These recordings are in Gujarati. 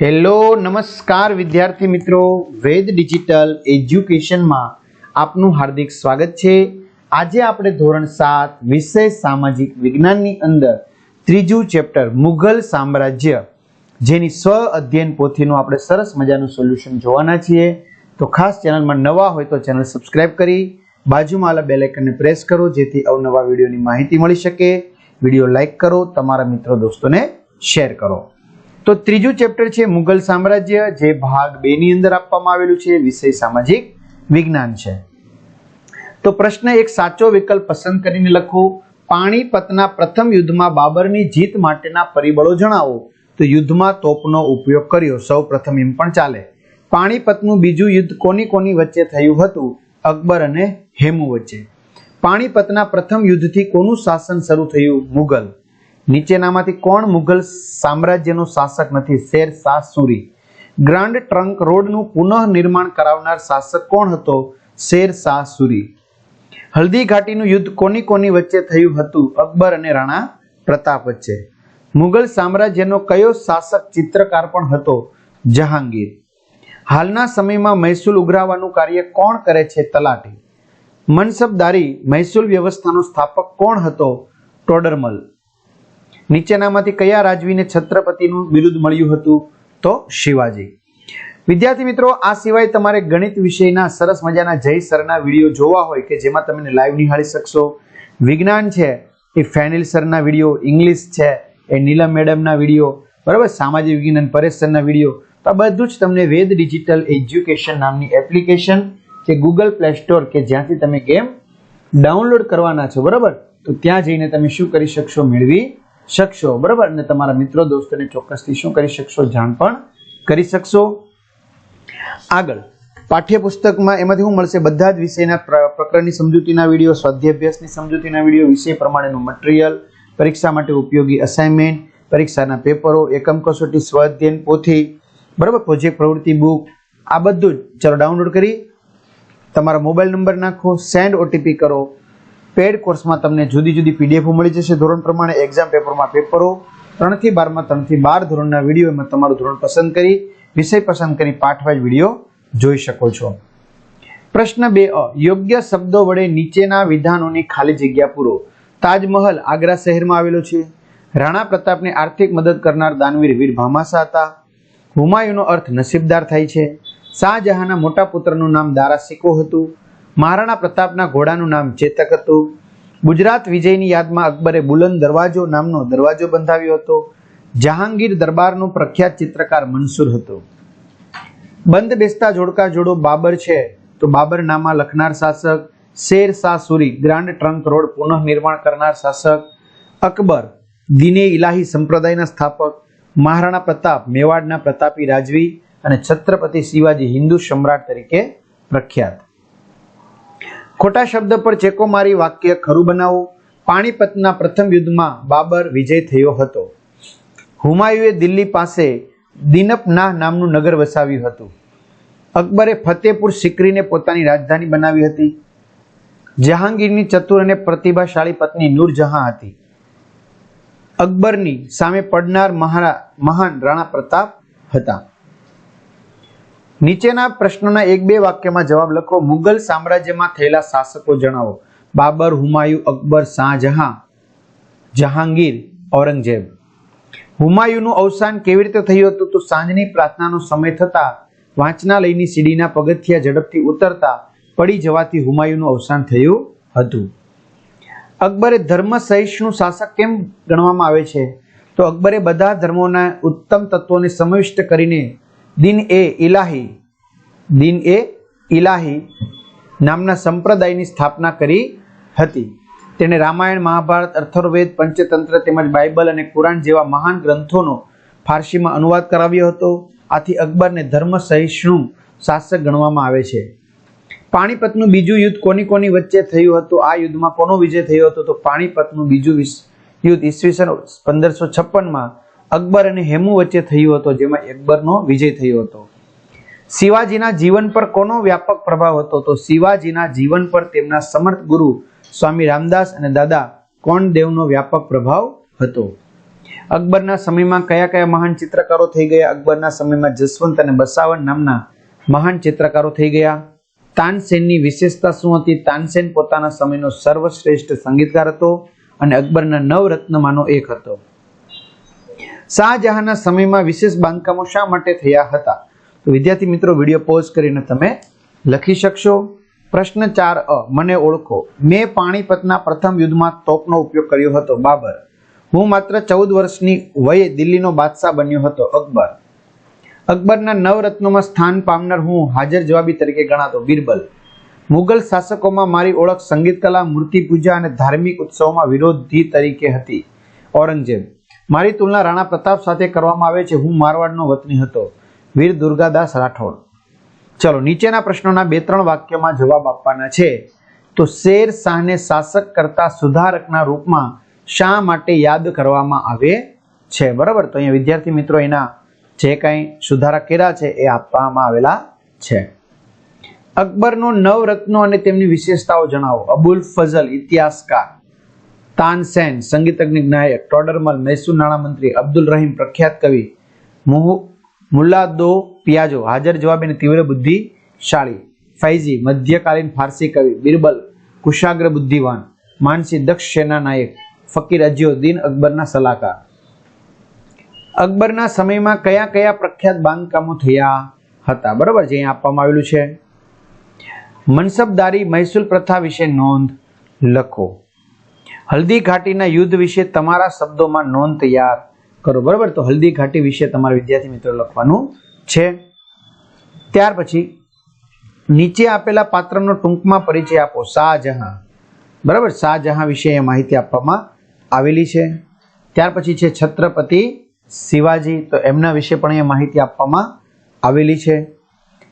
હેલો, નમસ્કાર વિદ્યાર્થી મિત્રો. વેદ ડિજિટલ એજ્યુકેશનમાં આપનું હાર્દિક સ્વાગત છે. આજે આપણે ધોરણ સાત, વિષય સામાજિક વિજ્ઞાનની અંદર ત્રીજું ચેપ્ટર, મુઘલ સામ્રાજ્ય, જેની સ્વ અધ્યયન પોથીનું આપણે સરસ મજાનું સોલ્યુશન જોવાના છીએ. તો ખાસ ચેનલમાં નવા હોય તો ચેનલ સબસ્ક્રાઇબ કરી, બાજુમાં આલા બેલ આઇકનને પ્રેસ કરો, જેથી અવનવા વિડીયોની માહિતી મળી શકે. વીડિયો લાઇક કરો, તમારા મિત્રો, દોસ્તોને શેર કરો. તો ત્રીજું ચેપ્ટર છે મુઘલ સામ્રાજ્ય, જે ભાગ બે ની અંદર આપવામાં આવેલું છે, વિષય સામાજિક વિજ્ઞાન છે. તો પ્રશ્ન એક, સાચો વિકલ્પ પસંદ કરીને લખો. પાણીપતના પ્રથમ યુદ્ધમાં બાબરની જીત માટેના પરિબળો જણાવો. તો યુદ્ધમાં તોપનો ઉપયોગ કર્યો. સૌ પ્રથમ એમ પણ ચાલે. પાણીપતનું બીજું યુદ્ધ કોની કોની વચ્ચે થયું હતું? અકબર અને હેમુ વચ્ચે. પાણીપતના પ્રથમ યુદ્ધથી કોનું શાસન શરૂ થયું? મુગલ. નીચેનામાંથી કોણ મુઘલ સામ્રાજ્યનો શાસક નથી? શેર શાહ સુરી. ગ્રાન્ડ ટ્રંક રોડનું પુનઃનિર્માણ કરાવનાર શાસક કોણ હતો? શેર શાહ સુરી. હલ્દી ઘાટીનું યુદ્ધ કોની કોની વચ્ચે થયું હતું? અકબર અને રાણા પ્રતાપ વચ્ચે. મુઘલ સામ્રાજ્યનો કયો શાસક ચિત્રકાર પણ હતો? જહાંગીર. હાલના સમયમાં મહેસૂલ ઉઘરાવવાનું કાર્ય કોણ કરે છે? તલાટી. મનસબદારી મહેસૂલ વ્યવસ્થાનો સ્થાપક કોણ હતો? ટોડરમલ. નીચેનામાંથી કયા રાજવીને છત્રપતિનું બિરુદ મળ્યું હતું? તો શિવાજી. વિદ્યાર્થી મિત્રો, આ સિવાય તમારે ગણિત વિષયના સરસ મજાના જય સરના વીડિયો જોવા હોય કે જેમાં તમે લાઈવ નિહાળી શકશો. વિજ્ઞાન છે, એ ફેનિલ સરના વીડિયો, ઇંગ્લિશ છે, એ નીલમ મેડમના વીડિયો, બરાબર? સામાજિક વિજ્ઞાન, પરેશ સરના વીડિયો. તો આ બધું જ તમને વેદ ડિજિટલ એજ્યુકેશન નામની એપ્લિકેશન કે ગૂગલ પ્લે સ્ટોર કે જ્યાંથી તમે ગેમ ડાઉનલોડ કરવાના છો, બરાબર? તો ત્યાં જઈને તમે શું કરી શકશો મેળવી શકશો, બરાબર? અને તમારા મિત્રો, દોસ્તોને ચોક્કસથી શું કરી શકશો, જાણ પણ કરી શકશો. આગળ, પાઠ્યપુસ્તકમાં એમાંથી શું મળશે? બધા જ વિષયના પ્ર- પ્રકરણની સમજૂતીના વીડિયો, સ્વાધ્યાભ્યાસની સમજૂતીના વીડિયો, વિષય પ્રમાણેનું મટીરિયલ પરીક્ષા માટે ઉપયોગી અસાઇનમેન્ટ પરીક્ષાના પેપરો, એકમ કસોટી સ્વાધ્યન પોથી, બરાબર? પ્રોજેક્ટ પ્રવૃત્તિ બુક આ બધું જ. ચલો ડાઉનલોડ કરી. તમારા મોબાઈલ નંબર નાખો સેન્ડ ઓટીપી કરો. પેડ કોર્સમાં તમને જુદી જુદી પીડીએફ મળી જશે. ધોરણ પ્રમાણે એક્ઝામ પેપરમાં પેપરો ત્રણથી બારમાં, ત્રણથી બાર ધોરણના વિડીયોમાં તમારું ધોરણ પસંદ કરી, વિષય પસંદ કરી પાઠવાઈ વીડિયો જોઈ શકો છો. પ્રશ્ન બે અ, યોગ્ય શબ્દો વડે નીચેના વિધાનોની ખાલી જગ્યા પૂરો. તાજમહલ આગ્રા શહેરમાં આવેલો છે. રાણા પ્રતાપને આર્થિક મદદ કરનાર દાનવીર વીર ભામાસા હતા. હુમાયુનો અર્થ નસીબદાર થાય છે. શાહજહાંના મોટા પુત્રનું નામ દારા સિકો હતું. મહારાણા પ્રતાપના ઘોડાનું નામ ચેતક હતું. ગુજરાત વિજયની યાદમાં અકબરે બુલંદ દરવાજો નામનો દરવાજો બંધાવ્યો હતો. જહાંગીર દરબારનો પ્રખ્યાત ચિત્રકાર મનસુર હતો. બંધ બેસતા જોડકા જોડો બાબર છે, તો બાબર નામા લખનાર શાસક Sher Shah Suri, grand trunk road પુનઃ નિર્માણ કરનાર શાસક અકબર, દિને ઇલાહી સંપ્રદાયના સ્થાપક મહારાણા પ્રતાપ, મેવાડના પ્રતાપી રાજવી અને છત્રપતિ શિવાજી હિન્દુ સમ્રાટ તરીકે પ્રખ્યાત. ખોટા શબ્દ પર ચેકો મારી વાક્ય ખરું બનાવો. પાણીપતના પ્રથમ યુદ્ધમાં બાબર વિજય થયો હતો. હુમાયુએ દિલ્હી પાસે દિનપના નામનું નગર વસાવ્યું હતું. અકબરે ફતેપુર સિકરીને પોતાની રાજધાની બનાવી હતી. જહાંગીરની ચતુર અને પ્રતિભાશાળી પત્ની નૂરજહાં હતી. અકબરની સામે પડનાર મહારા, મહાન રાણા પ્રતાપ હતા. નીચેના પ્રશ્નોના એક બે વાક્યમાં જવાબ લખો. મુગલ સામ્રાજ્યમાં થયેલા શાસકો જણાવો. બાબર, હુમાયુ, અકબર, શાહજહાં, જહાંગીર, ઔરંગઝેબ. હુમાયુનું અવસાન કેવી રીતે થયું હતું? તો સાંજની પ્રાર્થનાનો સમય થતા વાંચનાલયની સીડીના પગથિયા ઝડપથી ઉતરતા પડી જવાથી હુમાયુનું અવસાન થયું હતું. અકબરે ધર્મ સહિષ્ણુ શાસક કેમ ગણવામાં આવે છે? તો અકબરે બધા ધર્મોના ઉત્તમ તત્વોને સમાવિષ્ટ કરીને દિન એ ઇલાહી. દિન એ ઇલાહી નામના સંપ્રદાયની સ્થાપના કરી હતી. તેણે રામાયણ, મહાભારત અથર્વવેદ પંચતંત્ર તેમજ બાઇબલ અને કુરાન જેવા મહાન ગ્રંથોનો ફારસીમાં અનુવાદ કરાવ્યો હતો. આથી અકબરને ધર્મ સહિષ્ણુ શાસક ગણવામાં આવે છે. પાણીપતનું બીજું યુદ્ધ કોની કોની વચ્ચે થયું હતું? આ યુદ્ધમાં કોનો વિજય થયો હતો? તો પાણીપતનું બીજું યુદ્ધ ઈસવીસન પંદરસો છપ્પનમાં અકબર અને હેમુ વચ્ચે થયું હતો, જેમાં અકબરનો વિજય થયો હતો. શિવાજીના જીવન પર કોનો વ્યાપક પ્રભાવ હતો? તો શિવાજીના જીવન પર તેમના સમર્થ ગુરુ સ્વામી રામદાસ અને દાદા કોણ દેવનો વ્યાપક પ્રભાવ હતો. અકબરના સમયમાં કયા કયા મહાન ચિત્રકારો થઈ ગયા? અકબરના સમયમાં જસવંત અને બસાવન નામના મહાન ચિત્રકારો થઈ ગયા. તાનસેનની વિશેષતા શું હતી? તાનસેન પોતાના સમયનો સર્વશ્રેષ્ઠ સંગીતકાર હતો અને અકબરના નવરત્નમાંનો એક હતો. શાહજહાંના સમયમાં વિશેષ બાંધકામો શા માટે થયા હતા? તો વિદ્યાર્થી મિત્રો, વીડિયો પોઝ કરીને તમે લખી શકશો. પ્રશ્ન ચાર અ, મને ઓળખો. મેં પાણીપતના પ્રથમ યુદ્ધમાં તોપનો ઉપયોગ કર્યો હતો. બાબર. હું માત્ર ચૌદ વર્ષની વયે દિલ્હીનો બાદશાહ બન્યો હતો. અકબર. અકબરના નવરત્નોમાં સ્થાન પામનાર હું હાજર જવાબી તરીકે ગણાતો. બિરબલ. મુગલ શાસકોમાં મારી ઓળખ સંગીત કલા મૂર્તિ પૂજા અને ધાર્મિક ઉત્સવોમાં વિરોધી તરીકે હતી. ઔરંગઝેબ. મારી તુલના રાણા પ્રતાપ સાથે કરવામાં આવે છે. હું મારવાડનો વતની હતો. વીર દુર્ગાદાસ રાઠોડ. ચલો, નીચેના પ્રશ્નોના બે ત્રણ વાક્યમાં જવાબ આપવાના છે. તો શેર શાહને શાસક કરતા સુધારકના રૂપમાં શા માટે યાદ કરવામાં આવે છે? બરાબર? તો અહીંયા વિદ્યાર્થી મિત્રો, એના જે કાંઈ સુધારા કર્યા છે, એ આપવામાં આવેલા છે. અકબરનો નવ રત્નો અને તેમની વિશેષતાઓ જણાવો. અબુલ ફઝલ, ઇતિહાસકાર. તાનસેન સંગીતજ્ઞ નાયક, ટોડરમલ, મૈસૂર નાણામંત્રી અબ્દુલ રહીમ, પ્રખ્યાત કવિ મુલ્લાદો પિયાજો, હાજર જવાબ અને તીવ્ર બુદ્ધિશાળી, ફૈઝી, મધ્યકાલીન ફારસી કવિ, બિરબલ, કુશાગ્ર બુદ્ધિવાન, માનસી દક્ષ સેના નાયક, ફકીર અજ્યોદ્દીન અકબરના સલાહકાર. અકબરના સમયમાં કયા કયા પ્રખ્યાત બાંધકામો થયા હતા? બરાબર જે અહીં આપવામાં આવેલું છે. મનસબદારી મહેસૂલ પ્રથા વિશે નોંધ લખો. હલ્દી ઘાટીના યુદ્ધ વિશે તમારા શબ્દોમાં નોંધ તૈયાર કરો. બરાબર? તો હલ્દી ઘાટી વિશે તમારા વિદ્યાર્થી મિત્રો લખવાનું છે. ત્યાર પછી નીચે આપેલા પાત્રનો ટૂંકમાં પરિચય આપો. શાહજહાં. બરાબર? શાહજહાં વિશે માહિતી આપવામાં આવેલી છે. ત્યાર પછી છે છત્રપતિ શિવાજી. તો એમના વિશે પણ એ માહિતી આપવામાં આવેલી છે.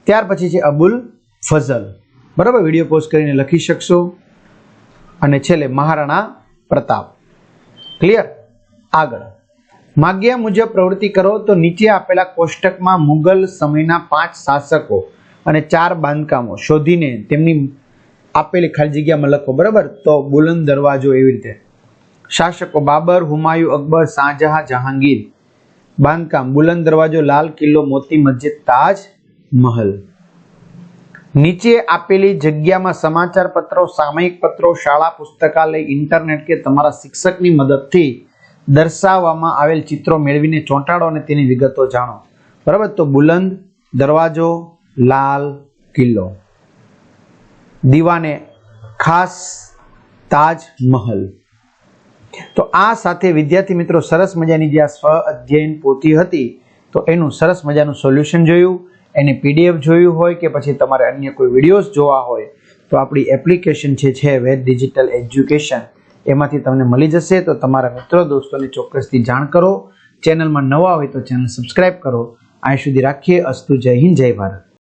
ત્યાર પછી છે અબુલ ફઝલ. બરાબર? વીડિયો પોસ્ટ કરીને લખી શકશો. અને છેલ્લે મહારાણા પ્રતાપ. ક્લિયર આગળ. માગ્યા મુજબ પ્રવૃત્તિ કરો તો નીચે આપેલા કોષ્ટકમાં મુગલ સમયના પાંચ શાસકો અને ચાર બાંધકામો શોધીને તેમની આપેલી ખાલી જગ્યામાં લખો, બરાબર? તો બુલંદ દરવાજો એવી રીતે. શાસકો બાબર, હુમાયુ, અકબર, શાહજહાં, જહાંગીર. બાંધકામ, બુલંદ દરવાજો, લાલ કિલ્લો, મોતી મસ્જિદ, તાજ મહલ. નીચે આપેલી જગ્યામાં સમાચાર પત્રો સામયિક પત્રો, શાળા પુસ્તકાલય, ઇન્ટરનેટ કે તમારા શિક્ષકની મદદથી દર્શાવવામાં આવેલ ચિત્રો મેળવીને ચોંટાડો અને તેની વિગતો જાણો. બરાબર? તો બુલંદ, દરવાજો, લાલ કિલ્લો. દીવાને ખાસ તાજ મહલ તો આ સાથે વિદ્યાર્થી મિત્રો સરસ મજાની જે આ સ્વ અધ્યયન પોથી હતી, તો એનું સરસ મજાનું સોલ્યુશન જોયું. એની પીડીએફ જોયું હોય કે પછી તમારે અન્ય કોઈ વિડીયોઝ જોવા હોય, તો આપણી એપ્લિકેશન જે છે, વેદ ડિજિટલ એજ્યુકેશન, એમાંથી તમને મળી જશે. તો તમારા મિત્રો, દોસ્તોને ચોક્કસથી જાણ કરો. ચેનલમાં નવા હોય તો ચેનલ સબસ્ક્રાઇબ કરો. અહીં સુધી રાખીએ. અસ્તુ જય હિન્દ, જય ભારત.